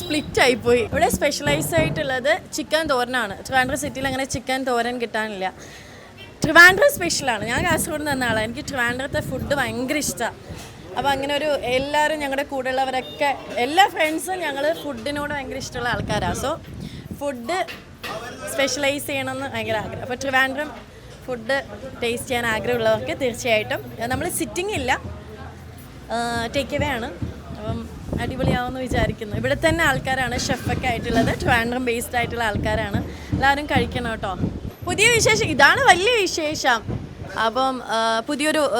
Split ആയിപ്പോയി ഇവിടെ specialise ആയിട്ടുള്ളത് ചിക്കൻ തോരനാണ്. ട്രിവാൻഡ്രം സിറ്റിയിൽ അങ്ങനെ ചിക്കൻ തോരൻ കിട്ടാനില്ല. ട്രിവാൻഡ്രം സ്പെഷ്യലാണ് ഞാൻ കാസർഗോഡ് നിന്ന് വന്ന ആളാണ് എനിക്ക് ട്രിവാൻഡ്രത്തെ ഫുഡ് ഭയങ്കര ഇഷ്ടമാണ് അപ്പോൾ അങ്ങനെ ഒരു എല്ലാവരും ഞങ്ങളുടെ കൂടെയുള്ളവരൊക്കെ എല്ലാ ഫ്രണ്ട്സും ഞങ്ങൾ ഫുഡിനോട് ഭയങ്കര ഇഷ്ടമുള്ള ആൾക്കാരാണ് സോ ഫുഡ് സ്പെഷ്യലൈസ് ചെയ്യണമെന്ന് ഭയങ്കര ആഗ്രഹം. അപ്പോൾ ട്രിവാൻഡ്രം ഫുഡ് ടേസ്റ്റ് ചെയ്യാൻ ആഗ്രഹമുള്ളവർക്ക് തീർച്ചയായിട്ടും നമ്മൾ സിറ്റിംഗ് ഇല്ല. ടേക്ക് എവേ ആണ്. അപ്പം അടിപൊളിയാവുമെന്ന് വിചാരിക്കുന്നു. ഇവിടെ തന്നെ ആൾക്കാരാണ് ഷെഫൊക്കെ ആയിട്ടുള്ളത്. ട്രിവാൻഡ്രം ബേസ്ഡ് ആയിട്ടുള്ള ആൾക്കാരാണ്. എല്ലാവരും കഴിക്കണം കേട്ടോ. പുതിയ വിശേഷം ഇതാണ് വലിയ വിശേഷം. അപ്പം പുതിയൊരു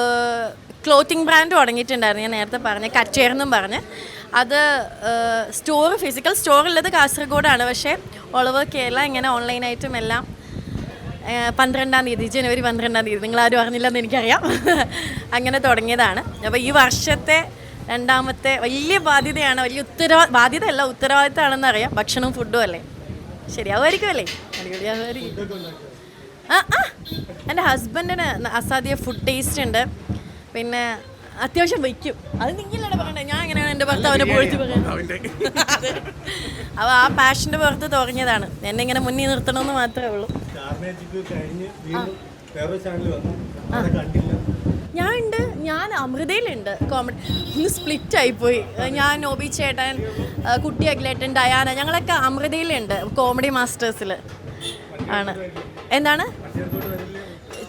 ക്ലോത്തിങ് ബ്രാൻഡ് തുടങ്ങിയിട്ടുണ്ടായിരുന്നു. ഞാൻ നേരത്തെ പറഞ്ഞ കച്ചേർന്നും പറഞ്ഞ്. അത് സ്റ്റോർ ഫിസിക്കൽ സ്റ്റോർ ഉള്ളത് കാസർഗോഡാണ്. പക്ഷേ ഓവർ കേരള ഇങ്ങനെ ഓൺലൈനായിട്ടും എല്ലാം പന്ത്രണ്ടാം തീയതി ജനുവരി പന്ത്രണ്ടാം തീയതി. നിങ്ങളാരും അറിഞ്ഞില്ലെന്ന് എനിക്കറിയാം. അങ്ങനെ തുടങ്ങിയതാണ്. അപ്പോൾ ഈ വർഷത്തെ രണ്ടാമത്തെ വലിയ ബാധ്യതയാണ് വലിയ ഉത്തരവാ ബാധ്യതയല്ല ഉത്തരവാദിത്തമാണെന്ന് അറിയാം. ഭക്ഷണവും ഫുഡും അല്ലേ? ശരിയാവുമായിരിക്കും അല്ലേ? അടിപൊളിയാവുമായിരിക്കും ആ ആ എന്റെ ഹസ്ബൻഡിന് അസാധ്യ ഫുഡ് ടേസ്റ്റ് ഉണ്ട്. പിന്നെ അത്യാവശ്യം വയ്ക്കും. അത് നിങ്ങളാണ് പറയണ്ടേ? ഞാൻ എങ്ങനെയാണ് എന്റെ ഭർത്താവിനെ പൊഴിച്ച് പറയുന്നത് അപ്പോൾ ആ പാഷന്റെ പുറത്ത് തുടങ്ങിയതാണ് എന്നെ ഇങ്ങനെ മുന്നിൽ നിർത്തണമെന്ന് മാത്രമേ ഉള്ളൂ. ഞാൻ ഉണ്ട്. ഞാൻ അമൃതയിലുണ്ട് കോമഡി ഒന്ന് സ്പ്ലിറ്റ് ആയിപ്പോയി ഞാൻ നോബി ചേട്ടൻ കുട്ടി അഖിലേട്ടൻ ഡയാന ഞങ്ങളൊക്കെ അമൃതയിലുണ്ട് കോമഡി മാസ്റ്റേഴ്സിൽ ആണ്. എന്താണ്?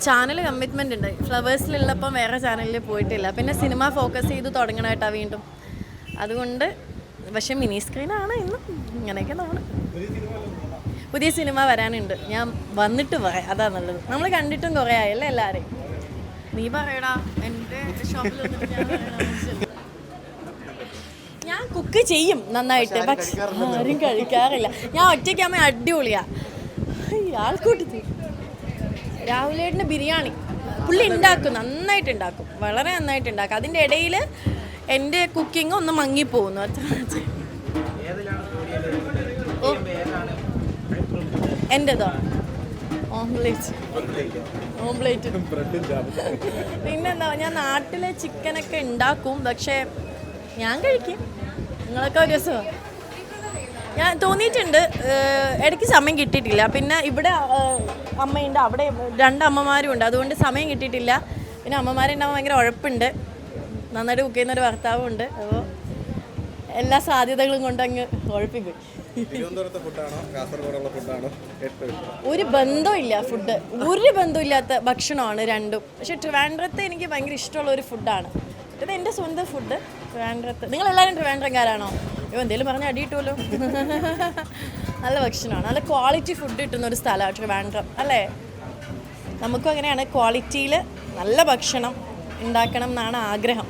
ചാനൽ കമ്മിറ്റ്മെന്റ് ഉണ്ട്. ഫ്ലവേഴ്സിലുള്ളപ്പം വേറെ ചാനലിൽ പോയിട്ടില്ല. പിന്നെ സിനിമ ഫോക്കസ് ചെയ്ത് തുടങ്ങണമായിട്ടാണ് വീണ്ടും. അതുകൊണ്ട് പക്ഷെ മിനി സ്ക്രീനാണ് ഇന്നും. ഇങ്ങനെയൊക്കെ നമ്മൾ പുതിയ സിനിമ വരാനുണ്ട്. ഞാൻ വന്നിട്ട് പറയാം അതാ നല്ലത്. നമ്മൾ കണ്ടിട്ടും കുറേ ആയല്ലേ എല്ലാവരെയും നീ പറയടാ എന്റെ ഷോപ്പിൽ ഞാൻ ഞാൻ കുക്ക് ചെയ്യും നന്നായിട്ട് പക്ഷെ ആരും കഴിക്കാറില്ല. ഞാൻ ഒറ്റയ്ക്കാകുമ്പോൾ അടിപൊളിയാ. ആൾക്കൂട്ടത്തിൽ രാഹുലേട്ടന്റെ ബിരിയാണി. പുള്ളി ഉണ്ടാക്കും നന്നായിട്ട് ഉണ്ടാക്കും വളരെ നന്നായിട്ട് ഉണ്ടാക്കും അതിന്റെ ഇടയിൽ എന്റെ കുക്കിംഗ് ഒന്ന് മങ്ങിപ്പോകുന്നു. എന്റെതോ? ഓംലേറ്റ് ജാമും പിന്നെന്താ ഞാൻ നാട്ടിലെ ചിക്കനൊക്കെ ഉണ്ടാക്കും പക്ഷേ ഞാൻ കഴിക്കും. നിങ്ങളൊക്കെ ഒരു ദിവസം ഞാൻ തോന്നിയിട്ടുണ്ട് ഇടയ്ക്ക് സമയം കിട്ടിയിട്ടില്ല. പിന്നെ ഇവിടെ അമ്മയുണ്ട് അവിടെ രണ്ട് അമ്മമാരും ഉണ്ട്. അതുകൊണ്ട് സമയം കിട്ടിയിട്ടില്ല. പിന്നെ അമ്മമാരുണ്ടാകുമ്പോൾ ഭയങ്കര ഉഴപ്പുണ്ട്. നന്നായിട്ട് കുക്ക് ചെയ്യുന്ന ഒരു ഭർത്താവും ഉണ്ട് അപ്പോൾ എല്ലാ സാധ്യതകളും കൊണ്ട് അങ്ങ് ഉഴപ്പിപ്പോയി. തിരുവനന്തപുരത്തെ ഫുഡാണോ? കാസർഗോഡുള്ള ഫുഡാണോ? ഒരു ബന്ധമില്ല ഫുഡ്. ഒരു ബന്ധമില്ലാത്ത ഭക്ഷണമാണ് രണ്ടും. പക്ഷെ ട്രിവാൻഡ്രത്ത് എനിക്ക് ഭയങ്കര ഇഷ്ടമുള്ള ഒരു ഫുഡാണ്. ഇത് എന്റെ സ്വന്തം ഫുഡ് ട്രിവാൻഡ്രത്ത്. നിങ്ങളെല്ലാവരും ട്രിവാൻഡ്രംകാരാണോ? അയ്യോ എന്തെങ്കിലും പറഞ്ഞാൽ അടിയിട്ടുമല്ലോ നല്ല ഭക്ഷണമാണ്. നല്ല ക്വാളിറ്റി ഫുഡ് കിട്ടുന്ന ഒരു സ്ഥലമാണ് ട്രിവാൻഡ്രം അല്ലേ? നമുക്കും അങ്ങനെയാണ്. ക്വാളിറ്റിയിൽ നല്ല ഭക്ഷണം ഉണ്ടാക്കണം എന്നാണ് ആഗ്രഹം.